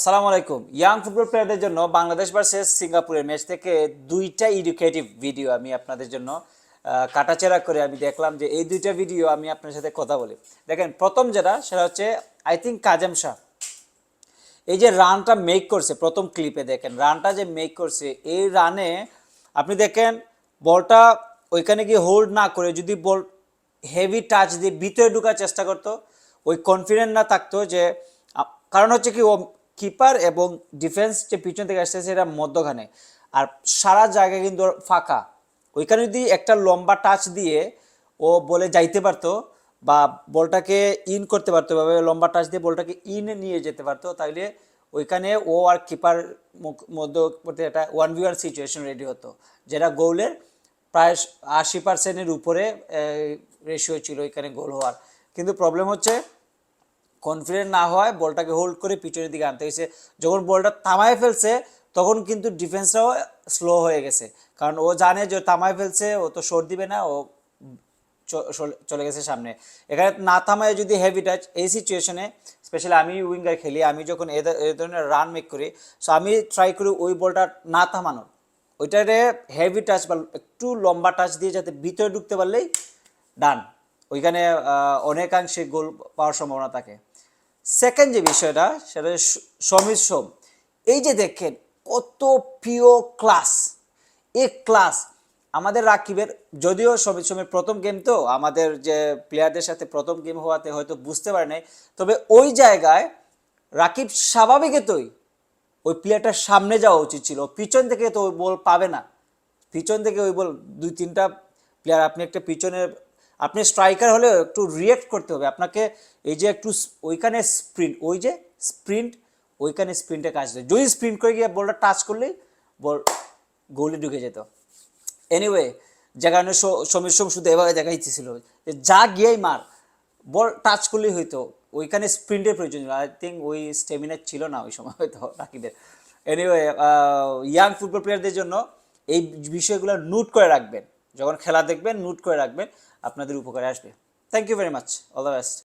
আসসালামু আলাইকুম। Young football প্লেয়ারদের জন্য বাংলাদেশ ভার্সেস সিঙ্গাপুরের ম্যাচ থেকে দুইটা এডুকেটিভ ভিডিও আমি আপনাদের জন্য কাটাচেরা করে আমি দেখলাম যে এই দুইটা ভিডিও আমি আপনার সাথে কথা বলি। দেখেন, প্রথম যেটা, সেটা হচ্ছে আই থিঙ্ক কাজেম শাহ। এই যে রানটা মেক করছে, প্রথম ক্লিপে দেখেন, রানটা যে মেক করছে, এই রানে আপনি দেখেন, বলটা ওইখানে গিয়ে হোল্ড না করে যদি বল হেভি টাচ দিয়ে ভিতরে ঢুকার চেষ্টা করতো, ওই কনফিডেন্ট না থাকতো যে কারণ হচ্ছে কি ও কিপার এবং ডিফেন্স যে পিছন থেকে আসছে সেটা মধ্যখানে। আর সারা জায়গা কিন্তু ফাঁকা। ওইখানে যদি একটা লম্বা টাচ দিয়ে ও বলে যাইতে পারতো বা বলটাকে ইন করতে পারতো, এভাবে লম্বা টাচ দিয়ে বলটাকে ইনে নিয়ে যেতে পারতো, তাইলে ওইখানে ও আর কিপার মধ্যে একটা ওয়ান ভিউয়ার সিচুয়েশন রেডি হতো, যেটা গোলের প্রায় আশি পার্সেন্টের উপরে রেশিও ছিল ওইখানে গোল হওয়ার। কিন্তু প্রবলেম হচ্ছে কনফিডেন্ট না হয়, বলটাকে হোল্ড করে পিছনের দিকে আনতে হয়েছে। যখন বলটা থামায় ফেলছে, তখন কিন্তু ডিফেন্সটাও স্লো হয়ে গেছে। কারণ ও জানে যে থামায় ফেলছে, ও তো শোট দিবে না, ও চলে- গেছে সামনে। এখানে না থামায় যদি হেভি টাচ এই সিচুয়েশনে স্পেশালি আমি উইঙ্গার খেলি, আমি যখন এ ধরনের রান মেক করি সো আমি ট্রাই করি ওই বলটা না থামানোর। ওইটারে হেভি টাচ বা একটু লম্বা টাচ দিয়ে যাতে ভিতরে ঢুকতে পারলেই ডান ওইখানে অনেকাংশে গোল পাওয়ার সম্ভাবনা থাকে। সেকেন্ড যে বিষয়টা, সেটা হচ্ছে স- সমীর সোম এই যে দেখেন, কত প্রিয় ক্লাস এ ক্লাস আমাদের রাকিবের, যদিও সমীর সোমের প্রথম গেম তো, আমাদের যে প্লেয়ারদের সাথে প্রথম গেম হওয়াতে হয়তো বুঝতে পারে নাই, তবে ওই জায়গায় রাকিব স্বাভাবিকতই ওই প্লেয়ারটার সামনে যাওয়া উচিত ছিল। পিছন থেকে তো ওই বল পাবে না। পিছন থেকে ওই বল দুই তিনটা প্লেয়ার আপনি একটা পিছনের আপনি স্ট্রাইকার হলেও একটু রিয়েক্ট করতে হবে। আপনাকে এই যে একটু ওইখানে স্প্রিন্ট ওই যে স্প্রিন্ট ওইখানে স্প্রিন্টে কাজ দেয়। যদি স্প্রিন্ট করে গিয়ে বলটা টাচ করলেই বল গোলে ঢুকে যেত। এনিওয়ে স- সমীর সোম শুধু এভাবে দেখা ইচ্ছেছিল যে যা গিয়েই মার বল টাচ করলেই হয়তো ওইখানে স্প্রিন্টের প্রয়োজন ছিল। আই থিঙ্ক ওই স্টেমিনা ছিল না ওই সময় হয়তো রাকিদের এনিওয়ে ইয়াং ফুটবল প্লেয়ারদের জন্য এই বিষয়গুলো নোট করে রাখবেন। যখন খেলা দেখবেন নোট করে রাখবেন, আপনাদের উপকারে আসবে। Thank you very much all the best